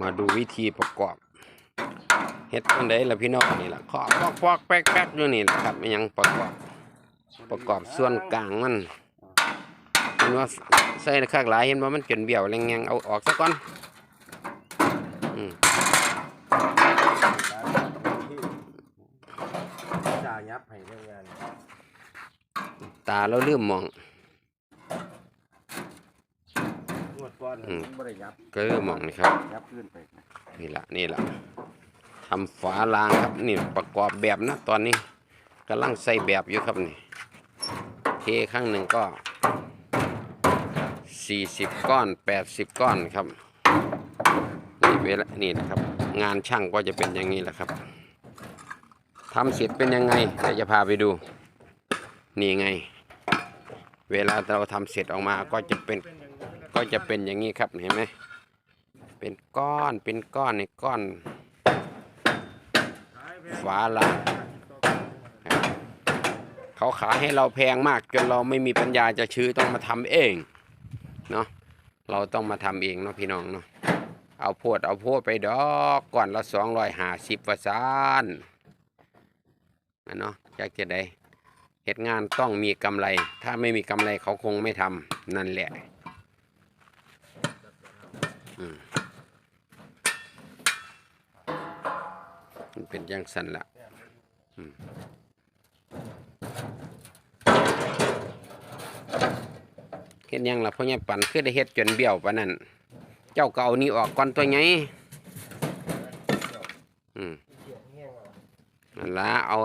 มาดูวิธีประกอบเฮ็ดจังไดล่ะพี่น้องนี่ล่ะเคาะปอกปอกแป๊กแป๊กอยู่นี่ล่ะครับอิหยังประกอบประกอบส่วนกลางมันเห็นว่าใส่ข้างหลายเห็นว่ามันจนเบี้ยวแรงแงงเอาออกซะก่อนอืมจ่ายับให้เรื่องงานตาเราลืมมอง งวดก้ อนอืม บ่ได้ยับก็ลืมมองนี่ครับ ยับขึ้นไปนะนี่ละนี่ละทำฝารางครับนี่ประกอบแบบนะตอนนี้กำลังใส่แบบอยู่ครับนี่เทครั้งหนึ่งก็สี่สิบก้อนแปดสิบก้อนครับนี่เวลานี่นะครับ งานช่างก็จะเป็นอย่างนี้แหละครับทำเสร็จเป็นยังไงเดี๋ยวจะพาไปดู นี่ไง เวลาเราทำเสร็จออกมาก็จะเป็น ก็จะเป็นอย่างนี้ครับเห็นไหมเป็นก้อนเป็นก้อนในก้อนฝาลางเขาขายให้เราแพงมาก จนเราไม่มีปัญญาจะซื้อต้องมาทำเองเนาะเราต้องมาทำเองเนาะพี่น้องเนาะเอาโพดเอาโพดไปดอกก่อนละสองร้อยห้าสิบประสานนะเนาะอยากจะได้เหตุงานต้องมีกำไร ถ้าไม่มีกำไรเขาคงไม่ทำนั่นแหละ มันเป็นยังสันละเฮ็ดยังละพ่อใหญ่ปั่นคือได้เฮ็ดจนเบี้ยวปานนั้นเจ้าก็เอานี่ออกก่อนตัวไงอืมนั่นละเอา